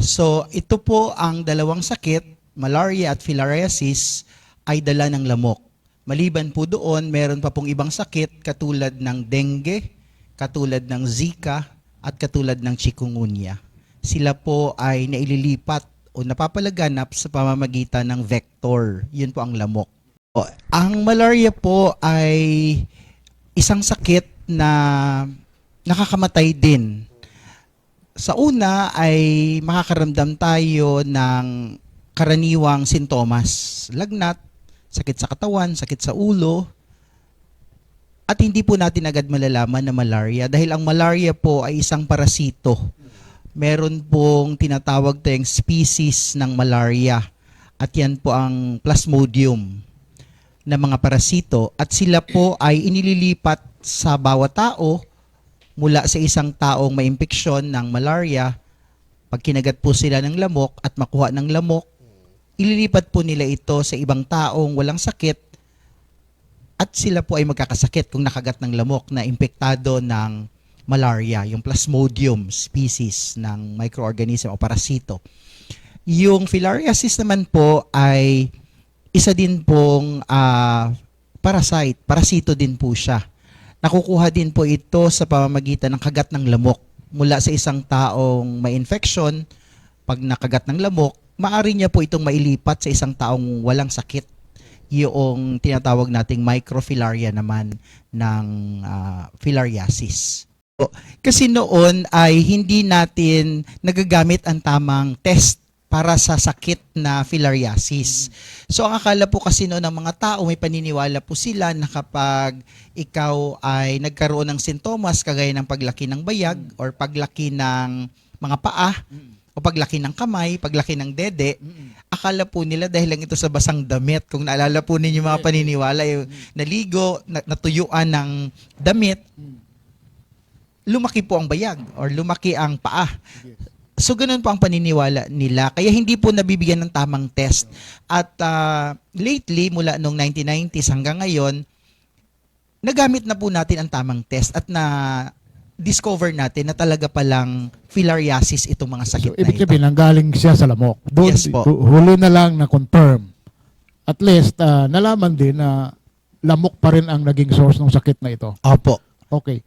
So, ito po ang dalawang sakit, malaria at filariasis, ay dala ng lamok. Maliban po doon, meron pa pong ibang sakit katulad ng dengue, katulad ng zika, at katulad ng chikungunya. Sila po ay naililipat o napapalaganap sa pamamagitan ng vector. Yun po ang lamok. O, Ang malaria po ay isang sakit na nakakamatay din. Sa una ay makakaramdam tayo ng karaniwang sintomas. Lagnat, sakit sa katawan, sakit sa ulo, at hindi po natin agad malalaman na malaria dahil ang malaria po ay isang parasito. Meron pong tinatawag tayong species ng malaria at yan po ang plasmodium na mga parasito at sila po ay inililipat sa bawat tao mula sa isang taong may impeksyon ng malaria. Pag kinagat po sila ng lamok at makuha ng lamok, ililipat po nila ito sa ibang taong walang sakit at sila po ay magkakasakit kung nakagat ng lamok na impektado ng malaria, yung plasmodium species ng microorganism o parasito. Yung filariasis naman po ay isa din pong ah, parasite, parasito din po siya. Nakukuha din po ito sa pamamagitan ng kagat ng lamok mula sa isang taong may infection. Pag nakagat ng lamok, maari niya po itong mailipat sa isang taong walang sakit yung tinatawag nating microfilaria naman ng ah, filariasis. Kasi noon ay hindi natin nagagamit ang tamang test para sa sakit na filariasis. So ang akala po kasi noon ng mga tao, may paniniwala po sila na kapag ikaw ay nagkaroon ng sintomas kagaya ng paglaki ng bayag or paglaki ng mga paa o paglaki ng kamay, paglaki ng dede, akala po nila dahil lang ito sa basang damit. Kung naalala po ninyo mga paniniwala, yung naligo, na- natuyuan ng damit, lumaki po ang bayag or lumaki ang paa. So ganun po ang paniniwala nila. Kaya hindi po nabibigyan ng tamang test. At ah, lately, mula noong 1990s hanggang ngayon, nagamit na po natin ang tamang test at na discover natin na talaga palang filariasis itong mga sakit So, ibig na ito. sabihin, nanggaling siya sa lamok. Doon, Yes po. hu- huli na lang na confirm. At least, ah, nalaman din na lamok pa rin ang naging source ng sakit na ito. Opo. Okay.